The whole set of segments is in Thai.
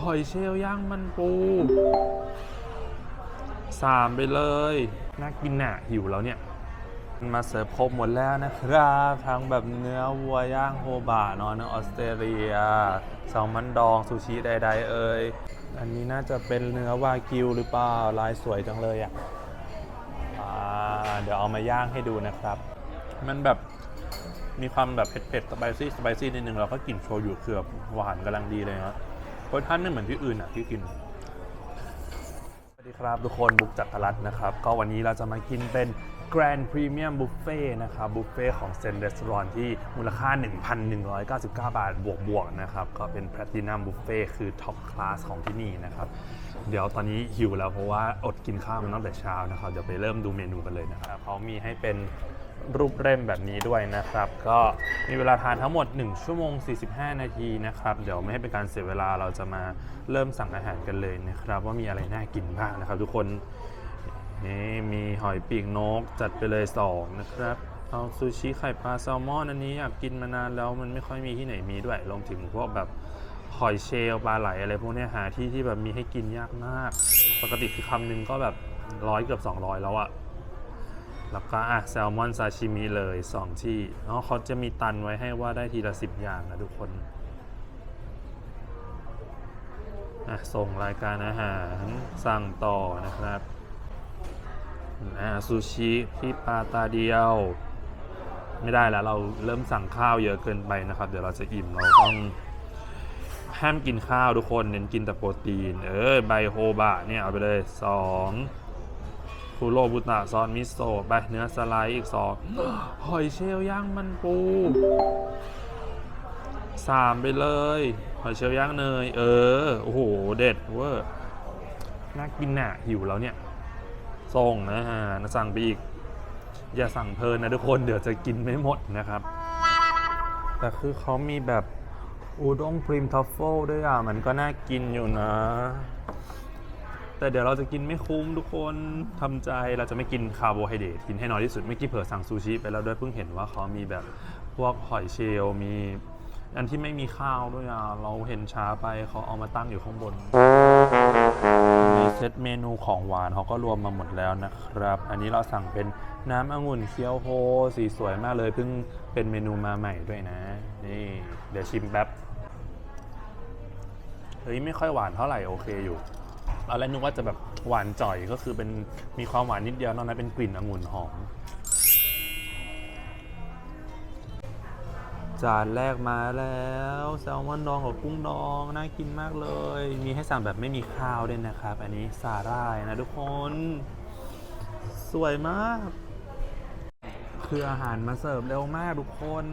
หอยเชลล์ย่างมันปูสามไปเลย น่ากินหน่ะหิวแล้วเนี่ย มาเสิร์ฟครบหมดแล้วนะครับ ทั้งแบบเนื้อวัวย่างโฮบะเนาะเนื้อออสเตรเลียแซลมอนดองซูชิใดๆ เอ่ยอันนี้น่าจะเป็นเนื้อวากิวหรือเปล่า ลายสวยจังเลยอะอ่าเดี๋ยวเอามาย่างให้ดูนะครับ มันแบบมีความแบบเผ็ดๆสไปซี่สไปซี่นิดนึง แล้วก็กลิ่นโชยุเคือแบบหวานกำลังดีเลยนะ รสชาติไม่เหมือนที่อื่นอะที่กิน สวัสดีครับทุกคนบุกจักรรัตน์นะครับ ก็วันนี้เราจะมากินเป็น Grand Premium Buffet นะครับบุฟเฟ่ของเซนเ e ส t อร n ที่มูลค่า 1,199 บาท บวกบวกๆนะครับ ก็เป็น Platinum Buffet คือท็อปคลาสของที่นี่นะครับ เดี๋ยวตอนนี้หิวแล้วเพราะว่าอดกินข้าวมาตั้งแต่เช้านะครับ เดี๋ยวไปเริ่มดูเมนูกันเลยนะครับเขามีให้เป็น รูปเล่มแบบนี้ด้วยนะครับ ก็มีเวลาทานทั้งหมด 1 ชั่วโมง 45 นาทีนะครับ เดี๋ยวไม่ให้เป็นการเสียเวลาเราจะมาเริ่มสั่งอาหารกันเลยนะครับ ว่ามีอะไรน่ากินบ้างนะครับ ทุกคนนี่มีหอยปีกนกจัดไปเลย 2 นะครับเอาซูชิไข่ปลาแซลมอนอันนี้อยากกินมานานแล้วมันไม่ค่อยมีที่ไหนมีด้วยรวมถึงพวกแบบหอยเชลปลาไหลอะไรพวกนี้หาที่ที่แบบมีให้กินยากมาก ปกติคือคำหนึงก็แบบร้อยเกือบ 200 แล้วอะ แล้วก็อะแซลมอนซาชิมิเลย 2 ที่เนาะเขาจะมีตันไว้ให้ว่าได้ทีละ 10 อย่างนะทุกคนอะส่งรายการอาหารสั่งต่อนะครับอ่าซูชิพี่ปลาตาเดียว ไม่ได้แล้วเราเริ่มสั่งข้าวเยอะเกินไปนะครับ เดี๋ยวเราจะอิ่มเราต้องห้ามกินข้าวทุกคนเน้นกินแต่โปรตีน เออไบโฮบะเนี่ยเอาไปเลย 2 คุโรบุตะซอสมิโซะไปเนื้อสไลด์อีก2หอยเชลล์ย่างมันปู3ไปเลยหอยเชลล์ย่างเนย เออ โอ้โห เด็ดเวอร์น่ากินน่ะ หิวแล้วเนี่ย ส่งนะฮะสั่งไปอีก อย่าสั่งเพลินนะทุกคน เดี๋ยวจะกินไม่หมดนะครับ แต่คือเขามีแบบ อูด้งพรีมทัฟเฟิลด้วยอะ มันก็น่ากินอยู่นะ แต่เดี๋ยวเราจะกินไม่คุ้มทุกคนทำใจเราจะไม่กินคาร์โบไฮเดรตกินให้น้อยที่สุดไม่อกี้เผลอสั่งซูชิไปแล้วด้วยเพิ่งเห็นว่าเขามีแบบพวกหอยเชลล์มี อันที่ไม่มีข้าวด้วยอะเราเห็นช้าไปเขาเอามาตั้งอยู่ข้างบนมีเซตเมนูของหวานเขาก็รวมมาหมดแล้วนะครับ อันนี้เราสั่งเป็นน้ำองุ่นเคียวโฮสีสวยมากเลยเพิ่งเป็นเมนูมาใหม่ด้วยนะ นี่เดี๋ยวชิมแป๊บเฮ้ยไม่ค่อยหวานเท่าไหร่โอเคอยู่ ตอนแรกนึกว่าจะแบบหวานจ่อยก็คือเป็นมีความหวานนิดเดียวนอกนั้นเป็นกลิ่นองุ่นหอม จานแรกมาแล้วแซลมอนดองกับกุ้งดองน่ากินมากเลย มีให้สั่งแบบไม่มีข้าวด้วยนะครับ อันนี้ซาร่ายนะทุกคน สวยมาก คืออาหารมาเสิร์ฟเร็วมากทุกคน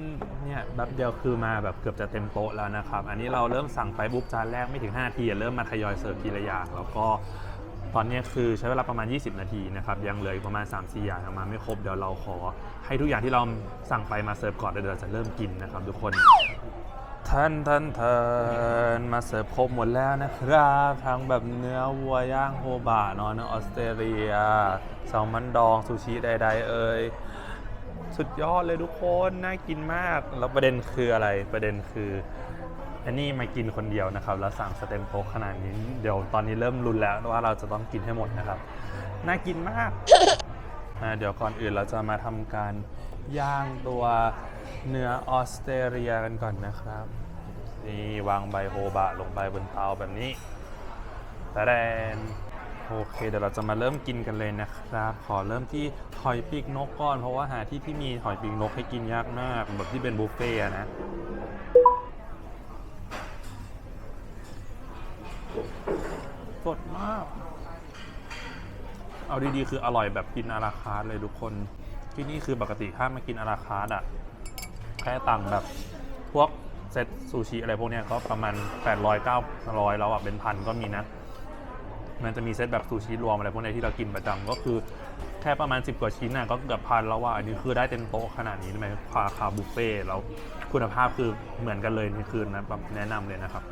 เนี่ยแบบเดียวคือมาแบบเกือบจะเต็มโต๊ะแล้วนะครับ อันนี้เราเริ่มสั่งไปบุ๊บจานแรกไม่ถึง5นาทีเริ่มมาทยอยเสิร์ฟทีละอย่างแล้วก็ตอนนี้คือใช้เวลาประมาณ 20 นาทีนะครับ ยังเหลืออีกประมาณ 3-4 อย่างมาไม่ครบ เดี๋ยวเราขอให้ทุกอย่างที่เราสั่งไปมาเสิร์ฟก่อนเดี๋ยวเราจะเริ่มกินนะครับทุกคนท่านท่านเทินมาเสิร์ฟครบหมดแล้วนะครับทั้งแบบเนื้อวัวย่างโฮบะเนาะเนื้อออสเตรเลียแซลมอนดองซูชิใดๆเอ่ย สุดยอดเลยทุกคนน่ากินมาก แล้วประเด็นคืออะไรประเด็นคืออันนี้มากินคนเดียวนะครับ แล้วสั่งสเต็มโต๊ะขนาดนี้เดี๋ยวตอนนี้เริ่มรุนแล้วว่าเราจะต้องกินให้หมดนะครับ น่ากินมากเดี๋ยวก่อนอื่นเราจะมาทำการย่างตัวเนื้อออสเตรเลียกันก่อนนะครับนี่วางใบโฮบะลงไปบนเตาแบบนี้แต่แดน โอเค เดี๋ยวเราจะมาเริ่มกินกันเลยนะครับ ขอเริ่มที่หอยปีกนกก่อน เพราะว่าหาที่ที่มีหอยปีกนกให้กินยากมาก แบบที่เป็นบุฟเฟ่ต์นะสดมาก เอาดีๆ คืออร่อยแบบกินอาราคาร์เลยทุกคน ที่นี่คือปกติถ้ามากินอาราคาร์อะแค่ตังค์แบบพวกเซตซูชิอะไรพวกเนี้ยก็ประมาณ 800 900 แล้วอะเป็นพันก็มีนะ มันจะมีเซตแบบซูชิรวมอะไรพวกนี้ที่เรากินประจำก็คือแค่ประมาณ 10 กว่าชิ้นน่ะก็เกือบพันแล้วว่าอันนี้คือได้เต็มโต๊ะขนาดนี้ใช่ไหมคาคาบุฟเฟ่แล้วคุณภาพคือเหมือนกันเลยในคืนนะแบบแนะนำเลยนะครับ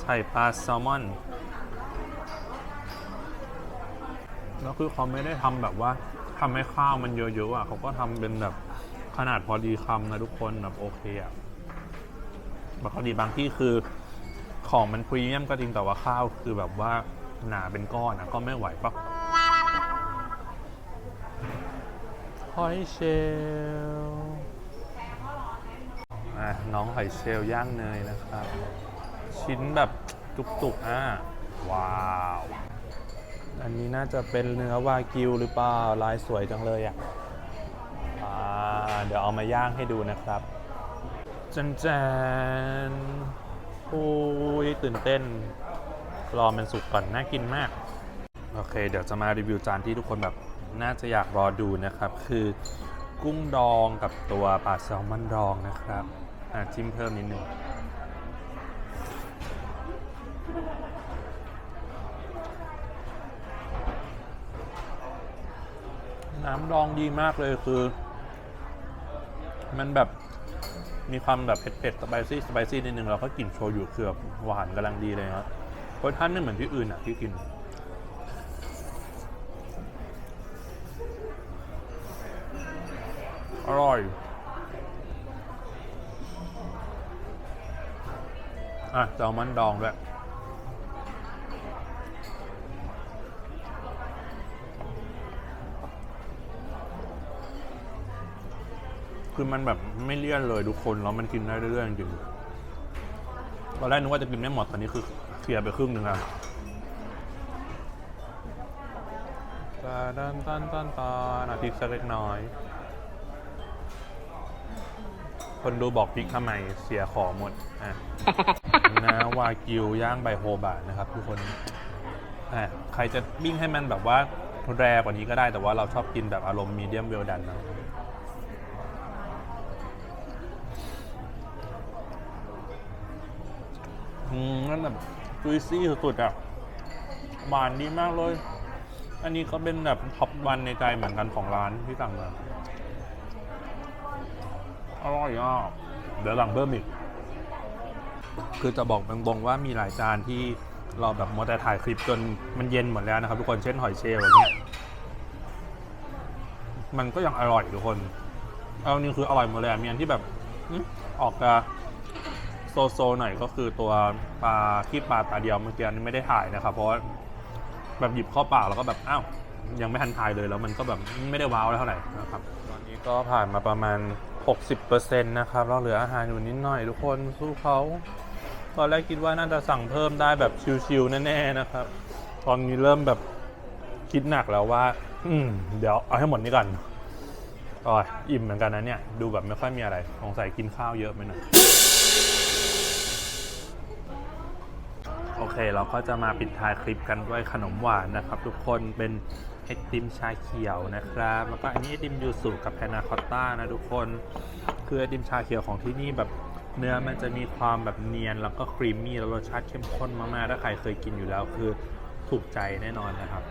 ใส่ปลาแซลมอนแล้วคือเขาไม่ได้ทำแบบว่าทำให้ข้าวมันเยอะๆอะเขาก็ทำเป็นแบบขนาดพอดีคำนะทุกคนแบบโอเคอะ บางทีบางที่คือของมันพรีเมียมก็จริงแต่ว่าข้าวคือแบบว่าหนาเป็นก้อนนะก็ไม่ไหวปะหอยเชลล์น้องหอยเชลล์ย่างเนยนะครับ ชิ้นแบบจุกๆอะว้าว อันนี้น่าจะเป็นเนื้อวากิวหรือเปล่า ลายสวยจังเลยอะอเดี๋ยวเอามาย่างให้ดูนะครับ จันจนโอ้ยตื่นเต้น รอมันสุกก่อน น่ากินมาก โอเค เดี๋ยวจะมารีวิวจานที่ทุกคนแบบน่าจะอยากรอดูนะครับ คือกุ้งดองกับตัวปลาแซลมอนดองนะครับอะจิ้มเพิ่มนิดนึงน้ำดองดีมากเลยคือ มันแบบ มีความแบบเผ็ดๆสไปซี่สไปซี่นิดนึงแล้วก็กลิ่นโชยุคือแบบหวานกำลังดีเลยครับรสชาติไม่เหมือนที่อื่นอะที่กิน อร่อยอะแซลมอนดองด้วย คือมันแบบไม่เลี่ยนเลยทุกคนแล้วมันกินได้เรื่อยๆจริงๆตอนแรกนึกว่าจะกินไม่หมดตอนนี้คือเคลียร์ไปครึ่งหนึ่งอะตาดันตันตันตานาทีสักเล็กน้อย คนดูบอกพริกทำไมเสียของหมดอะนะวากิวย่างใบโฮบะนะครับทุกคนอะใครจะบิ้งให้มันแบบว่าแรกว่านี้ก็ได้แต่ว่าเราชอบกินแบบอารมณ์มีเดียมเวลดันนะ อืมนั่นแบบจุยซี่สุดๆอะหวานดีมากเลย อันนี้ก็เป็นแบบท็อปวันในใจเหมือนกันของร้านที่สั่งมาอร่อยอะเดี๋ยวหลังเพิ่มอีก คือจะบอกตรงๆว่ามีหลายจานที่เราแบบมัวแต่ถ่ายคลิปจนมันเย็นหมดแล้วนะครับทุกคนเช่นหอยเชลล์อย่างเงี้ยมันก็ยังอร่อยทุกคน เอานี่คืออร่อยหมดเลยอะมีอันที่แบบออออกจะ โซโซหน่อยก็คือตัวปลาที่ปลาตาเดียวเมื่อกี้นี้ไม่ได้ถ่ายนะครับ เพราะว่าแบบหยิบเข้าปากแล้วก็แบบอ้าวยังไม่ทันถ่ายเลยแล้วมันก็แบบไม่ได้ว้าวเท่าไหร่นะครับตอนนี้ก็ผ่านมาประมาณ 60%นะครับเราเหลืออาหารอยู่นิดหน่อยทุกคนสู้เขาตอนแรกคิดว่าน่าจะสั่งเพิ่มได้แบบชิวๆแน่ๆนะครับ ตอนนี้เริ่มแบบคิดหนักแล้วว่า อืมเดี๋ยวเอาให้หมดนี้ก่อนอ๋ออิ่มเหมือนกันนะเนี่ย ดูแบบไม่ค่อยมีอะไรสงสัยกินข้าวเยอะไปหน่อย เคเราก็จะมาปิดท้ายคลิปกันด้วยขนมหวานนะครับ ทุกคนเป็นไอติมชาเขียวนะครับ แล้วก็อันนี้ไอติมยูสุกับแพนาคอตต้านะทุกคนคือไอติมชาเขียวของที่นี่แบบเนื้อมันจะมีความแบบเนียนแล้วก็ครีมมี่แล้วรสชาติเข้มข้นมากๆถ้าใครเคยกินอยู่แล้วคือถูกใจแน่นอนนะครับ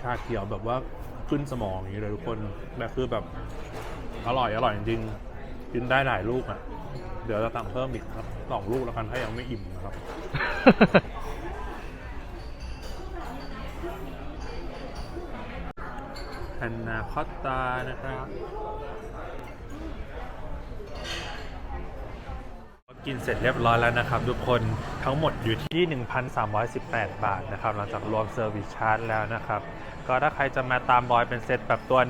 ชาเขียวแบบว่าขึ้นสมองอย่างนี้เลยทุกคนแบบคือแบบอร่อยอร่อยจริง กินได้หลายลูกอะ เดี๋ยวจะสั่งเพิ่มอีกครับสองลูกแล้วกันถ้ายังไม่อิ่มนะครับแพนนาคอตตานะครับ กินเสร็จเรียบร้อยแล้วนะครับ ทุกคนทั้งหมดอยู่ที่ 1,318 บาทนะครับ หลังจากรวมเซอร์วิสชาร์จแล้วนะครับ ก็ถ้าใครจะมาตามรอยเป็นเซตแบบตัว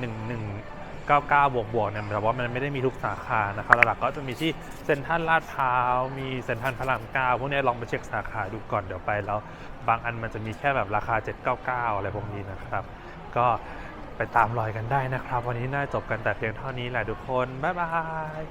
99 บวกบวกๆเนี่ยแต่ว่ามันไม่ได้มีทุกสาขานะครับหลักๆก็จะมีที่เซ็นทรัลลาดพร้าวมีเซ็นทรัลพระรามเก้าพวกนี้ลองไปเช็คสาขาดูก่อนเดี๋ยวไปแล้ว บางอันมันจะมีแค่แบบราคา 799 อะไรพวกนี้นะครับ ก็ไปตามรอยกันได้นะครับ วันนี้น่าจบกันแต่เพียงเท่านี้แหละทุกคนบ๊ายบาย